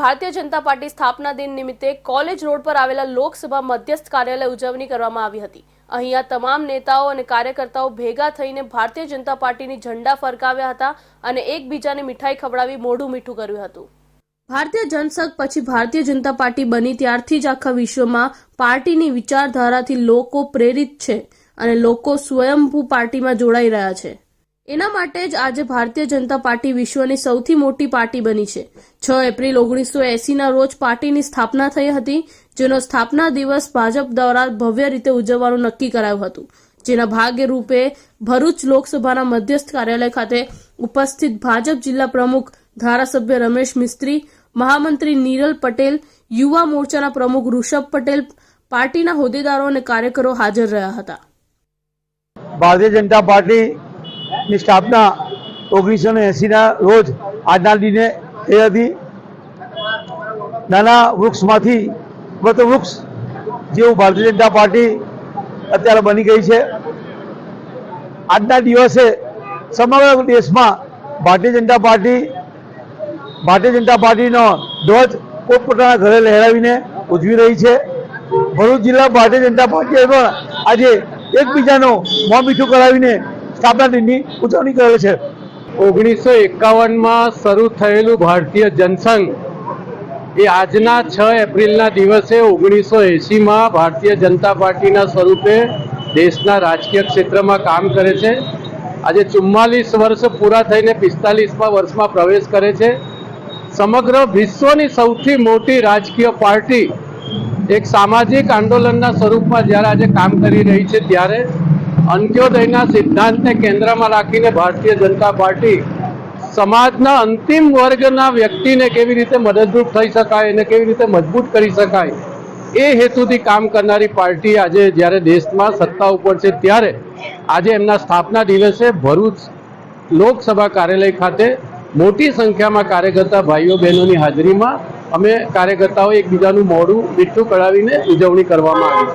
Bharatiya Janata party સ્થાપના દિન નિમિત્તે કોલેજ રોડ પર આવેલા લોકસભા મધ્યસ્થ કાર્યાલય ઉજવણી કરવામાં આવી હતી. અહીંયા તમામ નેતાઓ અને કાર્યકર્તાઓ ભેગા થઈને ભારતીય જનતા પાર્ટીની ઝંડા ફરકાવ્યા હતા અને એકબીજાને મીઠાઈ ખવડાવી મોઢું મીઠું કર્યું હતું. ભારતીય જનસંઘ પછી ભારતીય જનતા પાર્ટી બની ત્યારથી જ આખા વિશ્વમાં પાર્ટીની વિચારધારાથી લોકો પ્રેરિત છે અને લોકો સ્વયંભૂ પાર્ટીમાં જોડાઈ રહ્યા છે. એના માટે જ આજે ભારતીય જનતા પાર્ટી વિશ્વની સૌથી મોટી પાર્ટી બની છે. છ એપ્રિલ ઓગણીસો એસીના રોજ પાર્ટીની સ્થાપના થઈ હતી, જેનો સ્થાપના દિવસ ભાજપ દ્વારા ભવ્ય રીતે ઉજવવાનું નક્કી કરાયું હતું. જેના ભાગે ભરૂચ લોકસભાના મધ્યસ્થ કાર્યાલય ખાતે ઉપસ્થિત ભાજપ જિલ્લા પ્રમુખ ધારાસભ્ય રમેશ મિસ્ત્રી, મહામંત્રી નીરલ પટેલ, યુવા મોરચાના પ્રમુખ ઋષભ પટેલ, પાર્ટીના હોદ્દેદારો અને કાર્યકરો હાજર રહ્યા હતા. ભારતીય જનતા પાર્ટીની સ્થાપના ઓગણીસો ને એંસીના રોજ આજના દિને એ હતી. નાના વૃક્ષમાંથી વટ વૃક્ષ જેવું ભારતીય જનતા પાર્ટી અત્યારે બની ગઈ છે. આજના દિવસે સમગ્ર દેશમાં ભારતીય જનતા પાર્ટી, ભારતીય જનતા પાર્ટીનો ધ્વજ પોતપોતાના ઘરે લહેરાવીને ઉજવી રહી છે. ભરૂચ જિલ્લા ભારતીય જનતા પાર્ટીએ પણ આજે એકબીજાનો મોં મીઠું કરાવીને સ્થાપના દિનની ઉજવણી કરે છે. ઓગણીસો એકાવનમાં શરૂ થયેલું ભારતીય જનસંઘ એ આજના છ એપ્રિલના દિવસે ઓગણીસો એંસીમાં ભારતીય જનતા પાર્ટીના સ્વરૂપે દેશના રાજકીય ક્ષેત્રમાં કામ કરે છે. આજે ચુમ્માલીસ વર્ષ પૂરા થઈને પિસ્તાલીસમાં વર્ષમાં પ્રવેશ કરે છે. સમગ્ર વિશ્વની સૌથી મોટી રાજકીય પાર્ટી એક સામાજિક આંદોલનના સ્વરૂપમાં જ્યારે આજે કામ કરી રહી છે ત્યારે અંત્યોદયના સિદ્ધાંતને કેન્દ્રમાં રાખીને ભારતીય જનતા પાર્ટી સમાજના અંતિમ વર્ગના વ્યક્તિને કેવી રીતે મદદરૂપ થઈ શકાય અને કેવી રીતે મજબૂત કરી શકાય, એ હેતુથી કામ કરનારી પાર્ટી આજે જ્યારે દેશમાં સત્તા ઉપર છે ત્યારે આજે એમના સ્થાપના દિવસે ભરૂચ લોકસભા કાર્યાલય ખાતે મોટી સંખ્યામાં કાર્યકર્તા ભાઈઓ બહેનોની હાજરીમાં અમે કાર્યકર્તાઓ એકબીજાનું મોઢું મીઠું કરાવીને ઉજવણી કરવામાં આવી.